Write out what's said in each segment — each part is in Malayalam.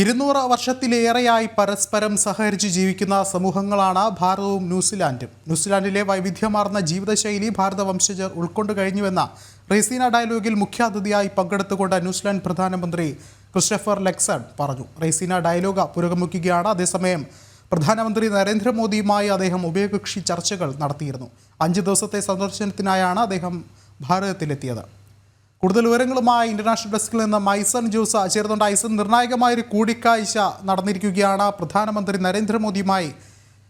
ഇരുന്നൂറ് വർഷത്തിലേറെയായി പരസ്പരം സഹകരിച്ച് ജീവിക്കുന്ന സമൂഹങ്ങളാണ് ഭാരതവും ന്യൂസിലാൻഡും. ന്യൂസിലാൻഡിലെ വൈവിധ്യമാർന്ന ജീവിതശൈലി ഭാരത വംശജർ ഉൾക്കൊണ്ടു കഴിഞ്ഞുവെന്ന റെസീന ഡയലോഗിൽ മുഖ്യാതിഥിയായി പങ്കെടുത്തുകൊണ്ട് ന്യൂസിലാൻഡ് പ്രധാനമന്ത്രി ക്രിസ്റ്റഫർ ലെക്സൺ പറഞ്ഞു. റെസീന ഡയലോഗ് പുരോഗമിക്കുകയാണ്. അതേസമയം പ്രധാനമന്ത്രി നരേന്ദ്രമോദിയുമായി അദ്ദേഹം ഉഭയകക്ഷി ചർച്ചകൾ നടത്തിയിരുന്നു. അഞ്ച് ദിവസത്തെ സന്ദർശനത്തിനായാണ് അദ്ദേഹം ഭാരതത്തിലെത്തിയത്. കൂടുതൽ വിവരങ്ങളുമായി ഇന്റർനാഷണൽ ഡെസ്കിൽ നിന്ന് മൈസൺ ജോസ് ചേർന്നുണ്ട് ഐസൺ നിർണായകമായ ഒരു കൂടിക്കാഴ്ച നടന്നിരിക്കുകയാണ്. പ്രധാനമന്ത്രി നരേന്ദ്രമോദിയുമായി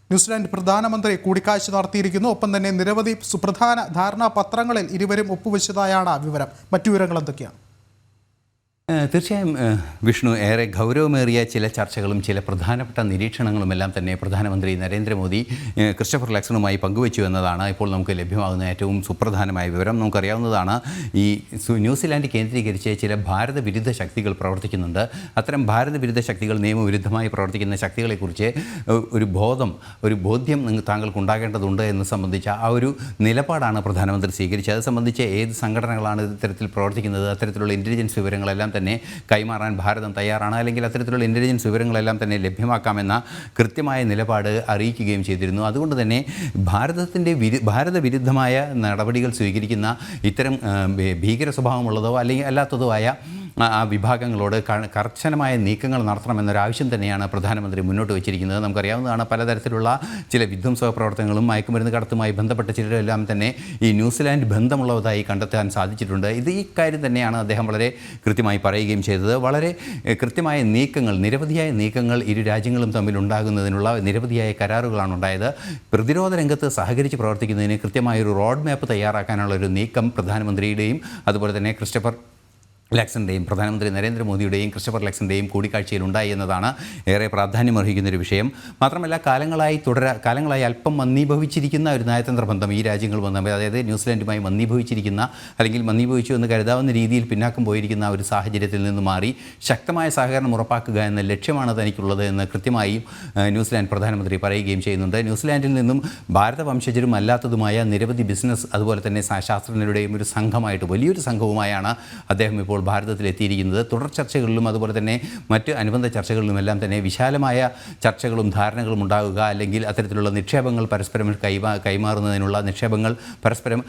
ന്യൂസിലാൻഡ് പ്രധാനമന്ത്രി കൂടിക്കാഴ്ച നടത്തിയിരിക്കുന്നു. ഒപ്പം തന്നെ നിരവധി സുപ്രധാന ധാരണാപത്രങ്ങളിൽ ഇരുവരും ഒപ്പുവെച്ചതായാണ് വിവരം. മറ്റു വിവരങ്ങൾ എന്തൊക്കെയാണ്? തീർച്ചയായും വിഷ്ണു ഏറെ ഗൗരവമേറിയ ചില ചർച്ചകളും ചില പ്രധാനപ്പെട്ട നിരീക്ഷണങ്ങളും എല്ലാം തന്നെ പ്രധാനമന്ത്രി നരേന്ദ്രമോദി ക്രിസ്റ്റഫർ ലക്സണുമായി പങ്കുവച്ചു എന്നതാണ് ഇപ്പോൾ നമുക്ക് ലഭ്യമാകുന്ന ഏറ്റവും സുപ്രധാനമായ വിവരം. നമുക്കറിയാവുന്നതാണ് ഈ ന്യൂസിലാൻഡ് കേന്ദ്രീകരിച്ച് ചില ഭാരത വിരുദ്ധ ശക്തികൾ പ്രവർത്തിക്കുന്നുണ്ട്. അത്തരം ഭാരത വിരുദ്ധ ശക്തികൾ നിയമവിരുദ്ധമായി പ്രവർത്തിക്കുന്ന ശക്തികളെക്കുറിച്ച് ഒരു ബോധം ഒരു ബോധ്യം താങ്കൾക്ക് ഉണ്ടാകേണ്ടതുണ്ട് എന്ന് സംബന്ധിച്ച ആ ഒരു നിലപാടാണ് പ്രധാനമന്ത്രി സ്വീകരിച്ചത്. അത് സംബന്ധിച്ച് ഏത് സംഘടനകളാണ് ഇത്തരത്തിൽ പ്രവർത്തിക്കുന്നത് അത്തരത്തിലുള്ള ഇന്റലിജൻസ് വിവരങ്ങളെല്ലാം തന്നെ കൈമാറാൻ ഭാരതം തയ്യാറാണ്. അല്ലെങ്കിൽ അത്തരത്തിലുള്ള ഇന്റലിജൻസ് വിവരങ്ങളെല്ലാം തന്നെ ലഭ്യമാക്കാമെന്ന കൃത്യമായ നിലപാട് അറിയിക്കുകയും ചെയ്തിരുന്നു. അതുകൊണ്ട് തന്നെ ഭാരതത്തിന്റെ വിരു ഭാരത വിരുദ്ധമായ നടപടികൾ സ്വീകരിക്കുന്ന ഇത്തരം ഭീകര സ്വഭാവമുള്ളതോ അല്ലെങ്കിൽ അല്ലാത്തതോ ആയ ആ വിഭാഗങ്ങളോട് കർശനമായ നീക്കങ്ങൾ നടത്തണമെന്നൊരാവശ്യം തന്നെയാണ് പ്രധാനമന്ത്രി മുന്നോട്ട് വെച്ചിരിക്കുന്നത്. നമുക്കറിയാവുന്നതാണ് പലതരത്തിലുള്ള ചില വിധ്വംസക പ്രവർത്തനങ്ങളും മയക്കുമരുന്ന് കടത്തുമായി ബന്ധപ്പെട്ട ചിലരെല്ലാം തന്നെ ഈ ന്യൂസിലാൻഡ് ബന്ധമുള്ളതായി കണ്ടെത്താൻ സാധിച്ചിട്ടുണ്ട്. ഇത് ഈ കാര്യം തന്നെയാണ് അദ്ദേഹം വളരെ കൃത്യമായി പറയുകയും ചെയ്തത്. വളരെ കൃത്യമായ നീക്കങ്ങൾ നിരവധിയായ നീക്കങ്ങൾ ഇരു രാജ്യങ്ങളും തമ്മിൽ ഉണ്ടാകുന്നതിനുള്ള നിരവധിയായ കരാറുകളാണ് ഉണ്ടായത്. പ്രതിരോധ രംഗത്ത് സഹകരിച്ച് പ്രവർത്തിക്കുന്നതിന് കൃത്യമായൊരു റോഡ് മാപ്പ് തയ്യാറാക്കാനുള്ള ഒരു നീക്കം പ്രധാനമന്ത്രിയുടെയും അതുപോലെ തന്നെ ക്രിസ്റ്റഫർ ലെക്സന്റെയും പ്രധാനമന്ത്രി നരേന്ദ്രമോദിയുടെയും ക്രിസ്റ്റഫർ ലക്സിന്റെയും കൂടിക്കാഴ്ചയിൽ ഉണ്ടായി എന്നതാണ് ഏറെ പ്രാധാന്യമർഹിക്കുന്ന ഒരു വിഷയം. മാത്രമല്ല കാലങ്ങളായി തുടര കാലങ്ങളായി അല്പം മന്ദീഭവിച്ചിരിക്കുന്ന ഒരു നയതന്ത്ര ബന്ധം ഈ രാജ്യങ്ങൾ തമ്മിൽ അതായത് ന്യൂസിലാൻഡുമായി മന്ദീഭവിച്ചിരിക്കുന്ന അല്ലെങ്കിൽ മന്ദീഭവിച്ചു എന്ന് കരുതാവുന്ന രീതിയിൽ പിന്നാക്കം പോയിരിക്കുന്ന ഒരു സാഹചര്യത്തിൽ നിന്ന് മാറി ശക്തമായ സഹകരണം ഉറപ്പാക്കുക എന്ന ലക്ഷ്യമാണ് തനിക്കുള്ളത് എന്ന് കൃത്യമായും ന്യൂസിലാൻഡ് പ്രധാനമന്ത്രി പറയുകയും ചെയ്യുന്നുണ്ട്. ന്യൂസിലാൻഡിൽ നിന്നും ഭാരത വംശജരും അല്ലാത്തതുമായ നിരവധി ബിസിനസ് അതുപോലെ തന്നെ ശാസ്ത്രജ്ഞരുടെയും ഒരു സംഘമായിട്ട് വലിയൊരു സംഘവുമായാണ് അദ്ദേഹം ഇപ്പോൾ ഭാരതത്തിലെത്തിയിരിക്കുന്നത്. തുടർ ചർച്ചകളിലും അതുപോലെ തന്നെ മറ്റ് അനുബന്ധ ചർച്ചകളിലുമെല്ലാം തന്നെ വിശാലമായ ചർച്ചകളും ധാരണകളും ഉണ്ടാകുക അല്ലെങ്കിൽ അത്തരത്തിലുള്ള നിക്ഷേപങ്ങൾ പരസ്പരം കൈമാ കൈമാറുന്നതിനുള്ള നിക്ഷേപങ്ങൾ പരസ്പരം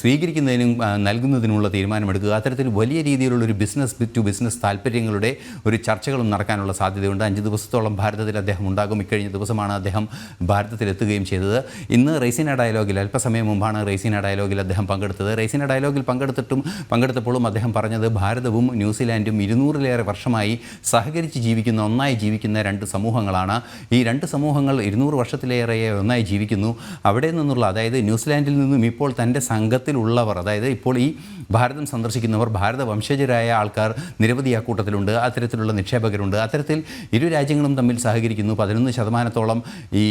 സ്വീകരിക്കുന്നതിനും നൽകുന്നതിനുമുള്ള തീരുമാനമെടുക്കുക. അത്തരത്തിൽ വലിയ രീതിയിലുള്ള ഒരു ബിസിനസ് ടു ബിസിനസ് താല്പര്യങ്ങളുടെ ഒരു ചർച്ചകളും നടക്കാനുള്ള സാധ്യതയുണ്ട്. അഞ്ച് ദിവസത്തോളം ഭാരതത്തിൽ അദ്ദേഹം ഉണ്ടാകും. ഇക്കഴിഞ്ഞ ദിവസമാണ് അദ്ദേഹം ഭാരതത്തിലെത്തുകയും ചെയ്തത്. ഇന്ന് റെയ്സിന ഡയലോഗിൽ അല്പസമയം മുമ്പാണ് റെയ്സിന ഡയലോഗിൽ അദ്ദേഹം പങ്കെടുത്തത്. റെയ്സിന ഡയലോഗിൽ പങ്കെടുത്തിട്ടും പങ്കെടുത്തപ്പോഴും അദ്ദേഹം പറഞ്ഞത് ഭാരതവും ന്യൂസിലാൻഡും ഇരുന്നൂറിലേറെ വർഷമായി സഹകരിച്ച് ജീവിക്കുന്ന ഒന്നായി ജീവിക്കുന്ന രണ്ട് സമൂഹങ്ങളാണ്. ഈ രണ്ട് സമൂഹങ്ങൾ ഇരുന്നൂറ് വർഷത്തിലേറെ ഒന്നായി ജീവിക്കുന്നു. അവിടെ നിന്നുള്ള അതായത് ന്യൂസിലാൻഡിൽ നിന്നും ഇപ്പോൾ തന്റെ സംഘത്തിലുള്ളവർ അതായത് ഇപ്പോൾ ഈ ഭാരതം സന്ദർശിക്കുന്നവർ ഭാരത വംശജരായ ആൾക്കാർ നിരവധി ആ കൂട്ടത്തിലുണ്ട്. അത്തരത്തിലുള്ള നിക്ഷേപകരുണ്ട്. അത്തരത്തിൽ ഇരു രാജ്യങ്ങളും തമ്മിൽ സഹകരിക്കുന്നു. പതിനൊന്ന് ശതമാനത്തോളം ഈ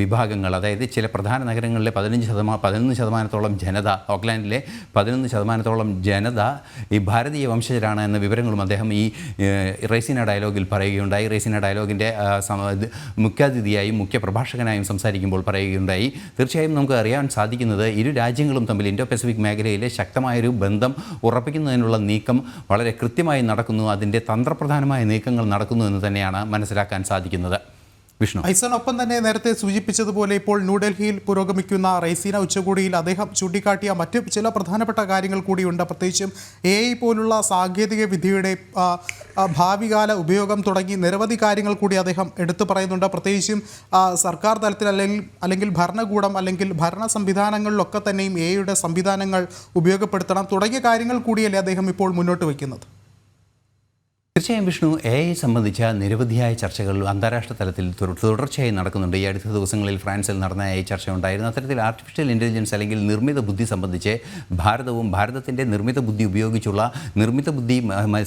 വിഭാഗങ്ങൾ അതായത് ചില പ്രധാന നഗരങ്ങളിലെ പതിനഞ്ച് ശതമാനം പതിനൊന്ന് ശതമാനത്തോളം ജനത ഓക്ലാൻഡിലെ പതിനൊന്ന് ശതമാനത്തോളം ജനത ഈ ഭാരതീയ വംശജരാണ് എന്ന വിവരങ്ങളും അദ്ദേഹം ഈ റേസിന ഡയലോഗിൽ പറയുകയുണ്ടായി. റേസിന ഡയലോഗിന്റെ മുഖ്യാതിഥിയായും മുഖ്യ പ്രഭാഷകനായും സംസാരിക്കുമ്പോൾ പറയുകയുണ്ടായി. തീർച്ചയായും നമുക്ക് അറിയാൻ സാധിക്കുന്നത് ഇരു രാജ്യങ്ങളും തമ്മിൽ ഇൻഡോ പസഫിക് മേഖലയിലെ ശക്തമായൊരു ബന്ധം ഉറപ്പിക്കുന്നതിനുള്ള നീക്കം വളരെ കൃത്യമായി നടക്കുന്നു. അതിന്റെ തന്ത്രപ്രധാനമായ നീക്കങ്ങൾ നടക്കുന്നു എന്ന് തന്നെയാണ് മനസ്സിലാക്കാൻ സാധിക്കുന്നത്. വിഷ്ണു. ഐസനൊപ്പം തന്നെ നേരത്തെ സൂചിപ്പിച്ചതുപോലെ ഇപ്പോൾ ന്യൂഡൽഹിയിൽ പുരോഗമിക്കുന്ന റൈസീന ഉച്ചകോടിയിൽ അദ്ദേഹം ചൂണ്ടിക്കാട്ടിയ മറ്റ് ചില പ്രധാനപ്പെട്ട കാര്യങ്ങൾ കൂടിയുണ്ട്. പ്രത്യേകിച്ചും എ ഐ പോലുള്ള സാങ്കേതിക വിദ്യയുടെ ഭാവികാല ഉപയോഗം തുടങ്ങി നിരവധി കാര്യങ്ങൾ കൂടി അദ്ദേഹം എടുത്തു പറയുന്നുണ്ട്. പ്രത്യേകിച്ചും സർക്കാർ തലത്തിൽ അല്ലെങ്കിൽ അല്ലെങ്കിൽ ഭരണകൂടം അല്ലെങ്കിൽ ഭരണ സംവിധാനങ്ങളിലൊക്കെ തന്നെയും എ ഐയുടെ സംവിധാനങ്ങൾ ഉപയോഗപ്പെടുത്തണം തുടങ്ങിയ കാര്യങ്ങൾ കൂടിയല്ലേ അദ്ദേഹം ഇപ്പോൾ മുന്നോട്ട് വയ്ക്കുന്നത്. തീർച്ചയായും വിഷ്ണു എ ഐ സംബന്ധിച്ച നിരവധിയായ ചർച്ചകൾ അന്താരാഷ്ട്ര തലത്തിൽ തുടർച്ചയായി നടക്കുന്നുണ്ട്. ഈ അടുത്ത ദിവസങ്ങളിൽ ഫ്രാൻസിൽ നടന്ന ഐ ചർച്ച ഉണ്ടായിരുന്നു. അത്തരത്തിൽ ആർട്ടിഫിഷ്യൽ ഇന്റലിജൻസ് അല്ലെങ്കിൽ നിർമ്മിത ബുദ്ധി സംബന്ധിച്ച് ഭാരതവും ഭാരതത്തിന്റെ നിർമ്മിത ബുദ്ധി ഉപയോഗിച്ചുള്ള നിർമ്മിത ബുദ്ധി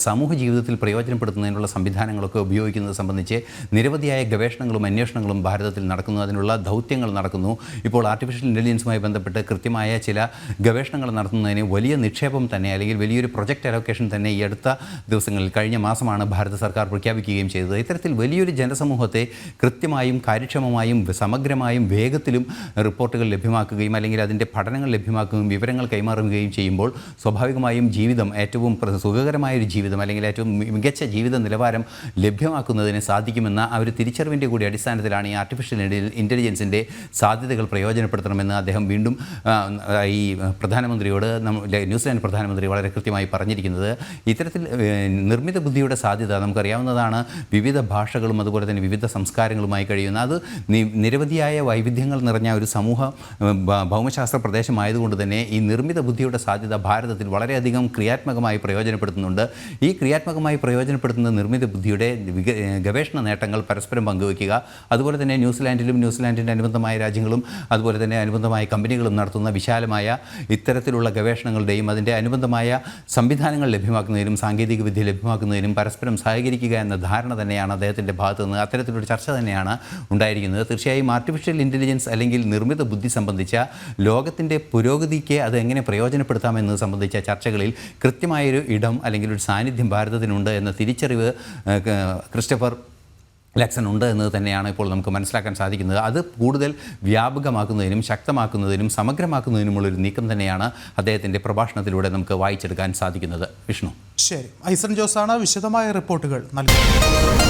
സമൂഹ ജീവിതത്തിൽ പ്രയോജനപ്പെടുത്തുന്നതിനുള്ള സംവിധാനങ്ങളൊക്കെ ഉപയോഗിക്കുന്നത് സംബന്ധിച്ച് നിരവധിയായ ഗവേഷണങ്ങളും അന്വേഷണങ്ങളും ഭാരതത്തിൽ നടക്കുന്നു. അതിനുള്ള ദൗത്യങ്ങൾ നടക്കുന്നു. ഇപ്പോൾ ആർട്ടിഫിഷ്യൽ ഇന്റലിജൻസുമായി ബന്ധപ്പെട്ട് കൃത്യമായ ചില ഗവേഷണങ്ങൾ നടത്തുന്നതിന് വലിയ നിക്ഷേപം തന്നെ അല്ലെങ്കിൽ വലിയൊരു പ്രൊജക്റ്റ് അലോക്കേഷൻ തന്നെ ഈ അടുത്ത ദിവസങ്ങളിൽ കഴിഞ്ഞ മാസം മാസമാണ് ഭാരത സർക്കാർ പ്രഖ്യാപിക്കുകയും ചെയ്തത്. ഇത്തരത്തിൽ വലിയൊരു ജനസമൂഹത്തെ കൃത്യമായും കാര്യക്ഷമമായും സമഗ്രമായും വേഗത്തിലും റിപ്പോർട്ടുകൾ ലഭ്യമാക്കുകയും അല്ലെങ്കിൽ അതിന്റെ പഠനങ്ങൾ ലഭ്യമാക്കുകയും വിവരങ്ങൾ കൈമാറുകയും ചെയ്യുമ്പോൾ സ്വാഭാവികമായും ജീവിതം ഏറ്റവും സുഖകരമായൊരു ജീവിതം അല്ലെങ്കിൽ ഏറ്റവും മികച്ച ജീവിത നിലവാരം ലഭ്യമാക്കുന്നതിന് സാധിക്കുമെന്ന ആ ഒരു തിരിച്ചറിവിന്റെ കൂടി അടിസ്ഥാനത്തിലാണ് ഈ ആർട്ടിഫിഷ്യൽ ഇന്റലിജൻസിന്റെ സാധ്യതകൾ പ്രയോജനപ്പെടുത്തണമെന്ന് അദ്ദേഹം വീണ്ടും ഈ പ്രധാനമന്ത്രിയോട് ന്യൂസിലാൻഡ് പ്രധാനമന്ത്രി വളരെ കൃത്യമായി പറഞ്ഞിരിക്കുന്നത്. ഇത്തരത്തിൽ നിർമ്മിത ബുദ്ധിയുടെ സാധ്യത നമുക്കറിയാവുന്നതാണ് വിവിധ ഭാഷകളും അതുപോലെ തന്നെ വിവിധ സംസ്കാരങ്ങളുമായി കഴിയുന്ന അത് നിരവധിയായ വൈവിധ്യങ്ങൾ നിറഞ്ഞ ഒരു സമൂഹ ഭൗമശാസ്ത്ര പ്രദേശമായതുകൊണ്ട് തന്നെ ഈ നിർമ്മിത ബുദ്ധിയുടെ സാധ്യത ഭാരതത്തിൽ വളരെയധികം ക്രിയാത്മകമായി പ്രയോജനപ്പെടുത്തുന്നുണ്ട്. ഈ ക്രിയാത്മകമായി പ്രയോജനപ്പെടുത്തുന്ന നിർമ്മിത ബുദ്ധിയുടെ ഗവേഷണ നേട്ടങ്ങൾ പരസ്പരം പങ്കുവയ്ക്കുക. അതുപോലെ തന്നെ ന്യൂസിലാൻഡിലും ന്യൂസിലാൻഡിന്റെ അനുബന്ധമായ രാജ്യങ്ങളും അതുപോലെ തന്നെ അനുബന്ധമായ കമ്പനികളും നടത്തുന്ന വിശാലമായ ഇത്തരത്തിലുള്ള ഗവേഷണങ്ങളുടെയും അതിന്റെ അനുബന്ധമായ സംവിധാനങ്ങൾ ലഭ്യമാക്കുന്നതിനും സാങ്കേതികവിദ്യ ലഭ്യമാക്കുന്നതിനും പരസ്പരം സഹകരിക്കുക എന്ന ധാരണ തന്നെയാണ് അദ്ദേഹത്തിന്റെ ഭാഗത്തു നിന്ന് അത്തരത്തിലൊരു ചർച്ച തന്നെയാണ് ഉണ്ടായിരിക്കുന്നത്. തീർച്ചയായും ആർട്ടിഫിഷ്യൽ ഇന്റലിജൻസ് അല്ലെങ്കിൽ നിർമ്മിത ബുദ്ധി സംബന്ധിച്ച ലോകത്തിന്റെ പുരോഗതിക്ക് അത് എങ്ങനെ പ്രയോജനപ്പെടുത്താമെന്നത് സംബന്ധിച്ച ചർച്ചകളിൽ കൃത്യമായൊരു ഇടം അല്ലെങ്കിൽ ഒരു സാന്നിധ്യം ഭാരതത്തിനുണ്ട് എന്ന തിരിച്ചറിവ് ക്രിസ്റ്റഫർ ലക്സൺ ഉണ്ട് എന്നത് തന്നെയാണ് ഇപ്പോൾ നമുക്ക് മനസ്സിലാക്കാൻ സാധിക്കുന്നത്. അത് കൂടുതൽ വ്യാപകമാക്കുന്നതിനും ശക്തമാക്കുന്നതിനും സമഗ്രമാക്കുന്നതിനുമുള്ളൊരു നീക്കം തന്നെയാണ് അദ്ദേഹത്തിന്റെ പ്രഭാഷണത്തിലൂടെ നമുക്ക് വായിച്ചെടുക്കാൻ സാധിക്കുന്നത്. വിഷ്ണു. ശരി. ഐസൺ ജോസാണ് വിശദമായ റിപ്പോർട്ടുകൾ നൽകിയത്